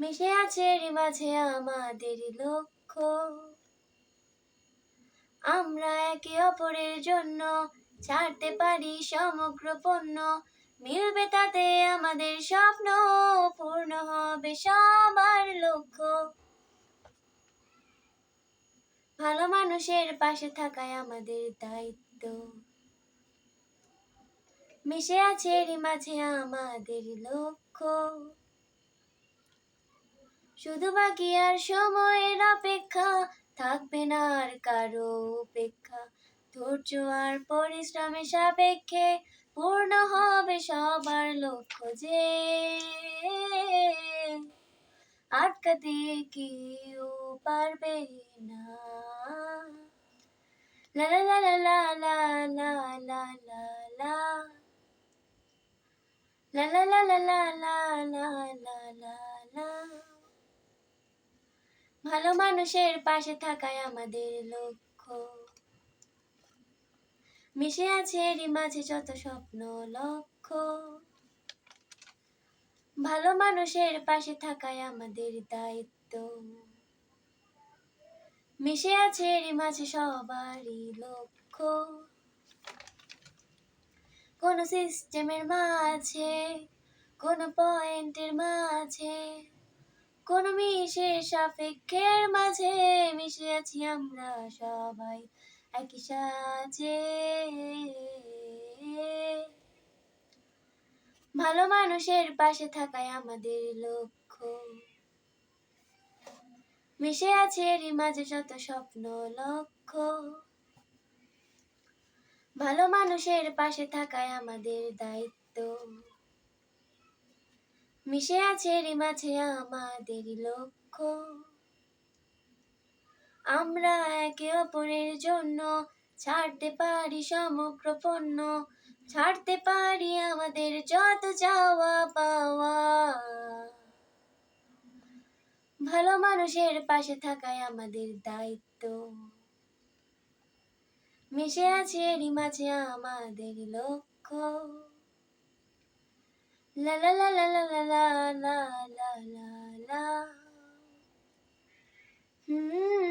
মিশে আছে এরই মাঝে আমাদের লক্ষ্য। আমরা একে অপরের জন্য ছাড়তে পারি সমগ্র পণ্য। মিলবে তাতে আমাদের স্বপ্ন, পূর্ণ হবে সবার লক্ষ্য। ভালো মানুষের পাশে থাকাই আমাদের দায়িত্ব। মিশে আছে এরই মাঝে আমাদের লক্ষ্য। শুধু বাকি আর সময়ের অপেক্ষা থাকবে না আর কারও উপেক্ষা ধৈর্য আর পরিশ্রমের সাপেক্ষে পূর্ণ হবে সবার লক্ষ্য যে আটকাতে কেউ পারবে না লা লা লা লা লা লা লা লা লা লা লা ভালো মানুষের পাশে থাকাই আমাদের লক্ষ্য। মিশে আছে এরই মাঝে যত স্বপ্ন, লক্ষ্য। ভালো মানুষের পাশে থাকাই আমাদের দায়িত্ব। মিশে আছে এরই মাঝে সবারই লক্ষ্য। কোন সিস্টেমের মাঝে, কোন পয়েন্টের মাঝে কোন মিশে সাপেক্ষের মাঝে মিশে আছি আমরা সবাই একই সাথে ভালো মানুষের পাশে থাকাই আমাদের লক্ষ্য। মিশে আছে এরই মাঝে যত স্বপ্ন, লক্ষ্য। ভালো মানুষের পাশে থাকাই আমাদের দায়িত্ব। মিশে আছে এরই মাঝে আমাদের লক্ষ্য। আমরা একে অপরের জন্য ছাড়তে পারি সমগ্র পণ্য, ছাড়তে পারি আমাদের যত যাওয়া পাওয়া। ভালো মানুষের পাশে থাকাই আমাদের দায়িত্ব। মিশে আছে এরই মাঝে আমাদের লক্ষ্য। La la la la la la la la la la. Hmm.